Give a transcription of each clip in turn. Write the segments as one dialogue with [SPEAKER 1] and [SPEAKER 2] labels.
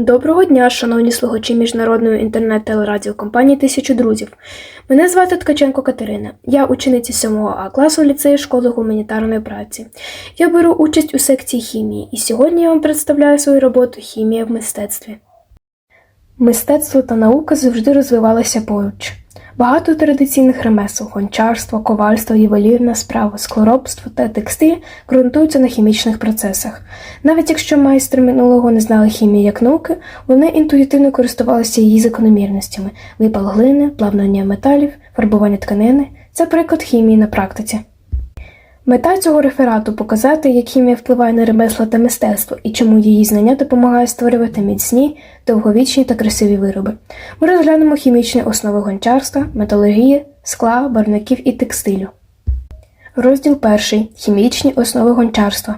[SPEAKER 1] Доброго дня, шановні слухачі міжнародної інтернет-телерадіокомпанії Тисячу друзів. Мене звати Ткаченко Катерина. Я учениця 7 А класу ліцею школи гуманітарної праці. Я беру участь у секції хімії, і сьогодні я вам представляю свою роботу Хімія в мистецтві. Мистецтво та наука завжди розвивалися поруч. Багато традиційних ремесел гончарство, ковальство, ювелірна справа, склоробство та текстиль ґрунтуються на хімічних процесах. Навіть якщо майстри минулого не знали хімії як науки, вони інтуїтивно користувалися її закономірностями: випал глини, плавнення металів, фарбування тканини це приклад хімії на практиці. Мета цього реферату показати, як хімія впливає на ремесла та мистецтво і чому її знання допомагає створювати міцні, довговічні та красиві вироби. Ми розглянемо хімічні основи гончарства, металургії, скла, барвників і текстилю. Розділ перший. Хімічні основи гончарства.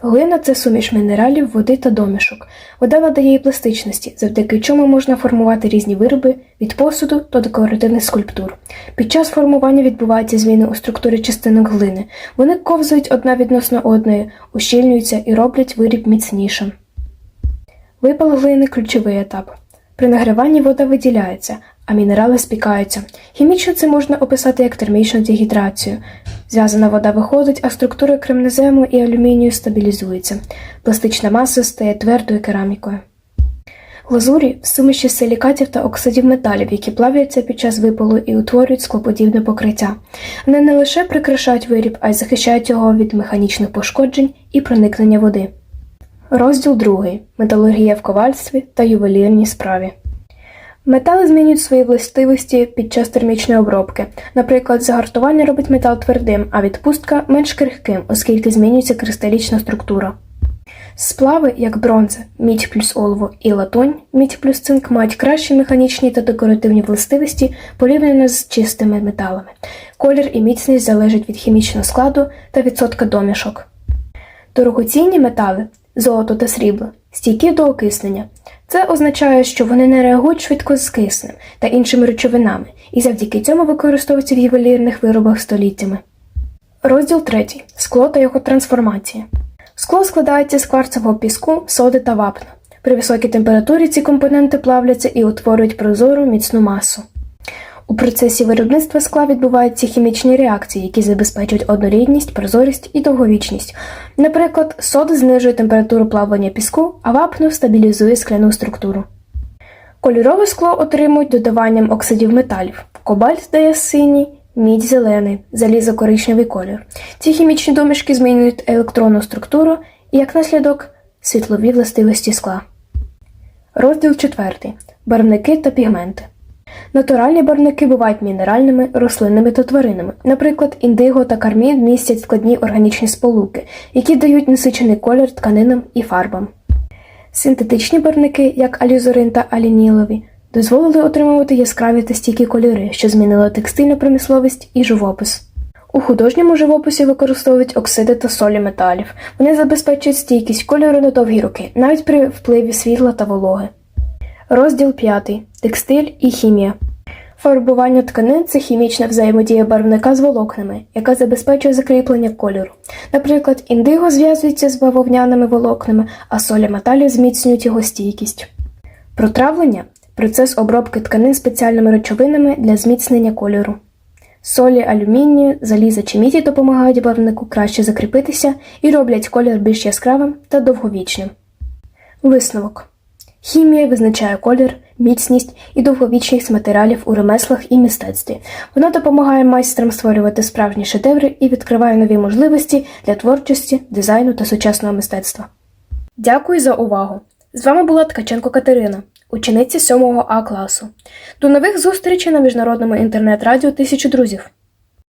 [SPEAKER 1] Глина це суміш мінералів, води та домішок. Вода надає їй пластичності, завдяки чому можна формувати різні вироби від посуду до декоративних скульптур. Під час формування відбуваються зміни у структурі частинок глини. Вони ковзають одна відносно одної, ущільнюються і роблять виріб міцнішим. Випал глини ключовий етап. При нагріванні вода виділяється, а мінерали спікаються. Хімічно це можна описати як термічну дегідрацію. Зв'язана вода виходить, а структура кремнезему і алюмінію стабілізується. Пластична маса стає твердою керамікою. Глазурі суміші силікатів та оксидів металів, які плавляться під час випалу і утворюють склоподібне покриття. Вони не лише прикрашають виріб, а й захищають його від механічних пошкоджень і проникнення води. Розділ 2. Металургія в ковальстві та ювелірній справі. Метали змінюють свої властивості під час термічної обробки. Наприклад, загартування робить метал твердим, а відпустка менш крихким, оскільки змінюється кристалічна структура. Сплави, як бронза, мідь плюс олово і латунь, мідь плюс цинк мають кращі механічні та декоративні властивості порівняно з чистими металами. Колір і міцність залежать від хімічного складу та відсотка домішок. Дорогоцінні метали золото та срібло стійкі до окиснення. Це означає, що вони не реагують швидко з киснем та іншими речовинами, і завдяки цьому використовуються в ювелірних виробах століттями. Розділ 3. Скло та його трансформація. Скло складається з кварцевого піску, соди та вапна. При високій температурі ці компоненти плавляться і утворюють прозору міцну масу. У процесі виробництва скла відбуваються хімічні реакції, які забезпечують однорідність, прозорість і довговічність. Наприклад, сода знижує температуру плавання піску, а вапно стабілізує скляну структуру. Кольорове скло отримують додаванням оксидів металів. Кобальт дає синій, мідь зелений, залізо коричневий колір. Ці хімічні домішки змінюють електронну структуру і, як наслідок, світлові властивості скла. Розділ 4. Барвники та пігменти. Натуральні барвники бувають мінеральними, рослинними та тваринними. Наприклад, індиго та кармін містять складні органічні сполуки, які дають насичений колір тканинам і фарбам. Синтетичні барвники, як алізурин та алінілові, дозволили отримувати яскраві та стійкі кольори, що змінили текстильну промисловість і живопис. У художньому живописі використовують оксиди та солі металів. Вони забезпечують стійкість кольору на довгі роки, навіть при впливі світла та вологи. Розділ 5. Текстиль і хімія. Фарбування тканин це хімічна взаємодія барвника з волокнами, яка забезпечує закріплення кольору. Наприклад, індиго зв'язується з бавовняними волокнами, а солі металів зміцнюють його стійкість. Протравлення процес обробки тканин спеціальними речовинами для зміцнення кольору. Солі алюмінію, заліза чи міді допомагають барвнику краще закріпитися і роблять колір більш яскравим та довговічним. Висновок. Хімія визначає колір, міцність і довговічність матеріалів у ремеслах і мистецтві. Вона допомагає майстрам створювати справжні шедеври і відкриває нові можливості для творчості, дизайну та сучасного мистецтва. Дякую за увагу! З вами була Ткаченко Катерина, учениця 7 А класу. До нових зустрічей на міжнародному інтернет-радіо Тисячу друзів.